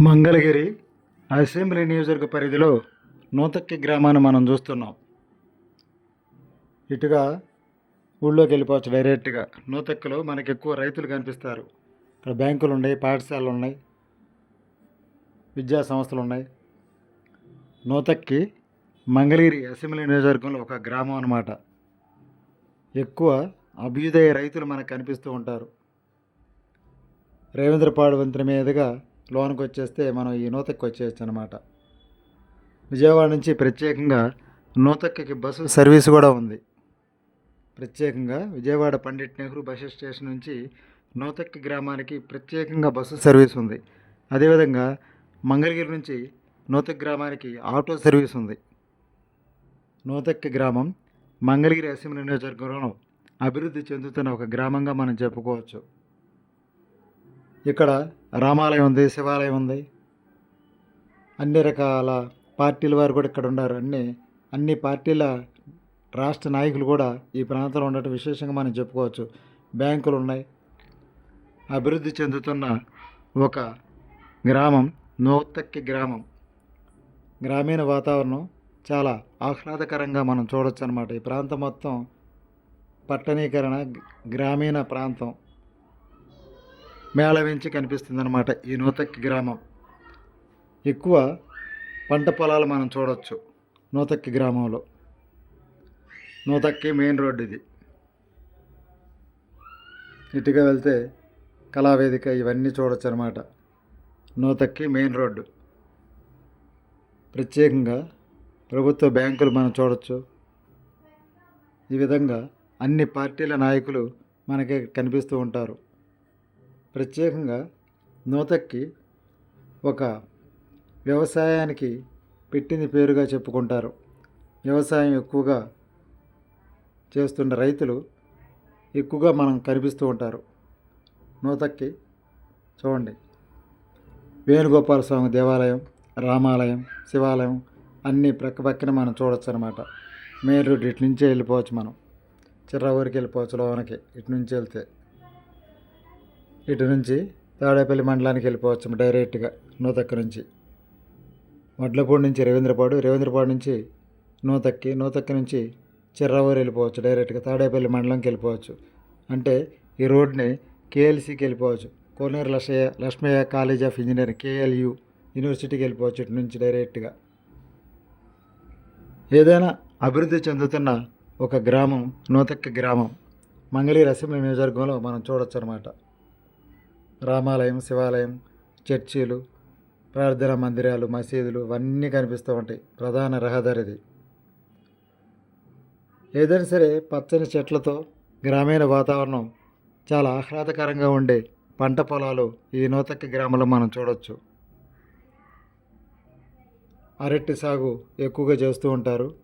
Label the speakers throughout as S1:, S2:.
S1: Mangalagiri assembly నియోజకవర్గ పరిధిలో నూతక్కి గ్రామాన్ని మనం చూస్తున్నాం. ఇటుగా ఊళ్ళోకి వెళ్ళిపోవచ్చు డైరెక్ట్గా. నూతక్కలో మనకి ఎక్కువ రైతులు కనిపిస్తారు. ఇక్కడ బ్యాంకులు ఉన్నాయి పాఠశాలలు ఉన్నాయి విద్యా సంస్థలు ఉన్నాయి. నూతక్కి మంగళగిరి అసెంబ్లీ నియోజకవర్గంలో ఒక గ్రామం అన్నమాట. ఎక్కువ అభ్యుదయ రైతులు మనకు కనిపిస్తూ ఉంటారు. రేవేంద్రపాడు వంతెన మీదుగా లోనికి వచ్చేస్తే మనం ఈ నూతక్కి వచ్చేయచ్చు అనమాట విజయవాడ నుంచి ప్రత్యేకంగా నూతక్కకి బస్సు సర్వీస్ కూడా ఉంది. ప్రత్యేకంగా విజయవాడ పండిట్ నెహ్రూ బస్ స్టేషన్ నుంచి నూతక్కి గ్రామానికి ప్రత్యేకంగా బస్సు సర్వీస్ ఉంది. అదేవిధంగా మంగళగిరి నుంచి నూతక్ గ్రామానికి ఆటో సర్వీస్ ఉంది. నూతక్కి గ్రామం మంగళగిరి అసెంబ్లీ నియోజకవర్గంలో అభివృద్ధి చెందుతున్న ఒక గ్రామంగా మనం చెప్పుకోవచ్చు. ఇక్కడ రామాలయం ఉంది శివాలయం ఉంది. అన్ని రకాల పార్టీల వారు కూడా ఇక్కడ ఉన్నారు. అన్ని అన్ని పార్టీల రాష్ట్ర నాయకులు కూడా ఈ ప్రాంతంలో ఉండటం విశేషంగా మనం చెప్పుకోవచ్చు. బ్యాంకులు ఉన్నాయి. అభివృద్ధి చెందుతున్న ఒక గ్రామం నోత్తక్కి గ్రామం. గ్రామీణ వాతావరణం చాలా ఆహ్లాదకరంగా మనం చూడొచ్చు అనమాట ఈ ప్రాంతం మొత్తం పట్టణీకరణ గ్రామీణ ప్రాంతం. మేళవించి కనిపిస్తుంది అనమాట ఈ నూతక్కి గ్రామం. ఎక్కువ పంట పొలాలు మనం చూడవచ్చు నూతక్కి గ్రామంలో. నూతక్కి మెయిన్ రోడ్డు ఇది. ఇటుగా వెళ్తే కళావేదిక ఇవన్నీ చూడొచ్చు అనమాట నూతక్కి మెయిన్ రోడ్డు ప్రత్యేకంగా ప్రభుత్వ బ్యాంకులు మనం చూడొచ్చు. ఈ విధంగా అన్ని పార్టీల నాయకులు మనకి కనిపిస్తూ ఉంటారు. ప్రత్యేకంగా నూతక్కి ఒక వ్యవసాయానికి పెట్టింది పేరుగా చెప్పుకుంటారు. వ్యవసాయం ఎక్కువగా చేస్తున్న రైతులు ఎక్కువగా మనం కనిపిస్తూ ఉంటారు. నూతక్కి చూడండి. వేణుగోపాల స్వామి దేవాలయం రామాలయం శివాలయం అన్నీ ప్రక్క పక్కన మనం చూడొచ్చు అనమాట మెయిన్ రోడ్ ఇటు నుంచే వెళ్ళిపోవచ్చు మనం. చిర్ర ఊరికి వెళ్ళిపోవచ్చు లోనకి ఇటు నుంచి వెళ్తే. ఇటు నుంచి తాడేపల్లి మండలానికి వెళ్ళిపోవచ్చు డైరెక్ట్గా నూతక్క నుంచి. వడ్లపూడి నుంచి రవీంద్రపాడు రవీంద్రపాడు నుంచి నూతక్కి నూతక్కి నుంచి చిర్రావూరు వెళ్ళిపోవచ్చు డైరెక్ట్గా తాడేపల్లి మండలంకి వెళ్ళిపోవచ్చు. అంటే ఈ రోడ్ని కేఎల్సీకి వెళ్ళిపోవచ్చు. Koneru Lakshmaiah Lakshmaiah college of engineering KLU యూనివర్సిటీకి వెళ్ళిపోవచ్చు ఇటు నుంచి డైరెక్ట్గా. ఏదైనా అభివృద్ధి చెందుతున్న ఒక గ్రామం నూతక్కి గ్రామం మంగళగిరి అసెంబ్లీ నియోజకవర్గంలో మనం చూడొచ్చు అనమాట రామాలయం శివాలయం చర్చిలు ప్రార్థనా మందిరాలు మసీదులు ఇవన్నీ కనిపిస్తూ ఉంటాయి. ప్రధాన రహదారిది. ఏదైనా సరే పచ్చని చెట్లతో గ్రామీణ వాతావరణం చాలా ఆహ్లాదకరంగా ఉండే పంట పొలాలు ఈ నూతక్కి గ్రామంలో మనం చూడవచ్చు అరటి సాగు ఎక్కువగా చేస్తూ ఉంటారు.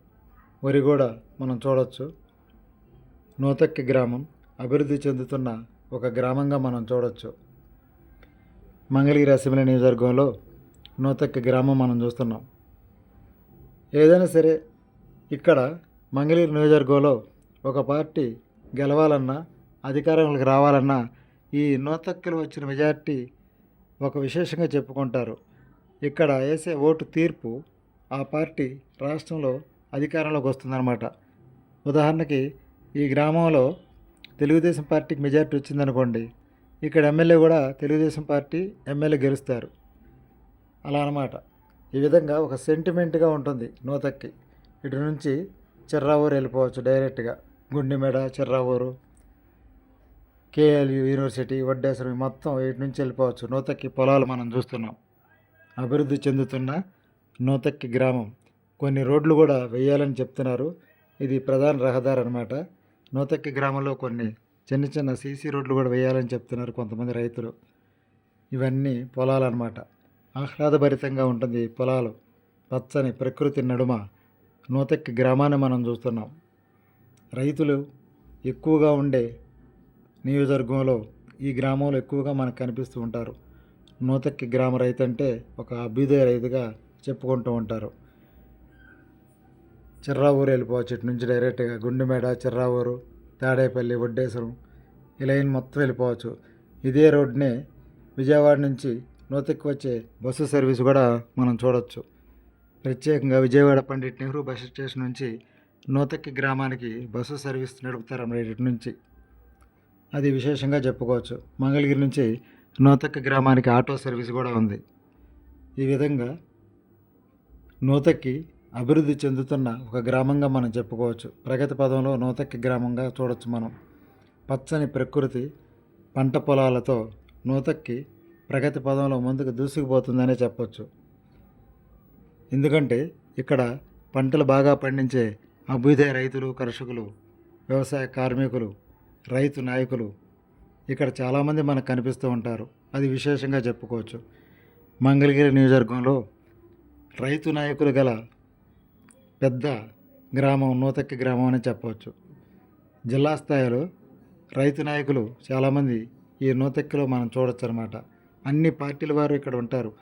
S1: వరి కూడా మనం చూడవచ్చు నూతక్కి గ్రామం అభివృద్ధి చెందుతున్న ఒక గ్రామంగా మనం చూడవచ్చు మంగళగిరి అసెంబ్లీ నియోజకవర్గంలో నూతక్కి గ్రామం మనం చూస్తున్నాం. ఏదైనా సరే ఇక్కడ మంగళగిరి నియోజకవర్గంలో ఒక పార్టీ గెలవాలన్నా అధికారంలోకి రావాలన్నా ఈ నూతక్కలు వచ్చిన మెజార్టీ ఒక విశేషంగా చెప్పుకుంటారు. ఇక్కడ వేసే ఓటు తీర్పు ఆ పార్టీ రాష్ట్రంలో అధికారంలోకి వస్తుందన్నమాట. ఉదాహరణకి ఈ గ్రామంలో తెలుగుదేశం పార్టీకి మెజార్టీ వచ్చిందనుకోండి ఇక్కడ ఎమ్మెల్యే కూడా తెలుగుదేశం పార్టీ ఎమ్మెల్యే గెలుస్తారు. అలా అన్నమాట. ఈ విధంగా ఒక సెంటిమెంట్గా ఉంటుంది నూతక్కి. ఇటు నుంచి చిర్రావూరు వెళ్ళిపోవచ్చు డైరెక్ట్గా. గుండెమెడ చిర్రావూరు కేఎల్యు యూనివర్సిటీ వడ్డేశ్వరం మొత్తం ఇటు నుంచి వెళ్ళిపోవచ్చు నూతక్కి పొలాలు మనం చూస్తున్నాం. అభివృద్ధి చెందుతున్న నూతక్కి గ్రామం. కొన్ని రోడ్లు కూడా వేయాలని చెప్తున్నారు. ఇది ప్రధాన రహదారి అనమాట నూతక్కి గ్రామంలో కొన్ని చిన్న చిన్న సీసీ రోడ్లు కూడా వేయాలని చెప్తున్నారు కొంతమంది రైతులు. ఇవన్నీ పొలాలు అనమాట ఆహ్లాదభరితంగా ఉంటుంది ఈ పొలాలు. పచ్చని ప్రకృతి నడుమ నూతక్కి గ్రామాన్ని మనం చూస్తున్నాం. రైతులు ఎక్కువగా ఉండే నియోజకవర్గంలో ఈ గ్రామంలో ఎక్కువగా మనకు కనిపిస్తూ ఉంటారు. నూతక్కి గ్రామ రైతు అంటే ఒక అభ్యుదయ రైతుగా చెప్పుకుంటూ ఉంటారు. చిర్రావూరు వెళ్ళిపోవచ్చు. ఇటు నుంచి డైరెక్ట్గా గుండెమేడ చిర్రావూరు తాడేపల్లి వడ్డేశ్వరం ఈ లైన్ మొత్తం వెళ్ళిపోవచ్చు. ఇదే రోడ్నే విజయవాడ నుంచి నూతక్కి వచ్చే బస్సు సర్వీస్ కూడా మనం చూడవచ్చు ప్రత్యేకంగా విజయవాడ పండిట్ నెహ్రూ బస్ స్టేషన్ నుంచి నూతక్కి గ్రామానికి బస్సు సర్వీస్ నడుపుతారు అన్నమాట ఇటు నుంచి. అది విశేషంగా చెప్పుకోవచ్చు. మంగళగిరి నుంచి నూతక్కి గ్రామానికి ఆటో సర్వీస్ కూడా ఉంది. ఈ విధంగా నూతక్కి అభివృద్ధి చెందుతున్న ఒక గ్రామంగా మనం చెప్పుకోవచ్చు. ప్రగతి పదంలో నూతక్కి గ్రామంగా చూడొచ్చు మనం. పచ్చని ప్రకృతి పంట పొలాలతో నూతక్కి ప్రగతి పదంలో ముందుకు దూసుకుపోతుందనే చెప్పొచ్చు. ఎందుకంటే ఇక్కడ పంటలు బాగా పండించే అభ్యుదయ రైతులు కర్షకులు వ్యవసాయ కార్మికులు రైతు నాయకులు ఇక్కడ చాలామంది మనకు కనిపిస్తూ ఉంటారు. అది విశేషంగా చెప్పుకోవచ్చు. మంగళగిరి నియోజకవర్గంలో రైతు నాయకులు గల పెద్ద గ్రామం నూతక్కి గ్రామం అని చెప్పవచ్చు. జిల్లా స్థాయిలో రైతు నాయకులు చాలామంది ఈ నూతక్కలో మనం చూడొచ్చు అనమాట అన్ని పార్టీల వారు ఇక్కడ ఉంటారు.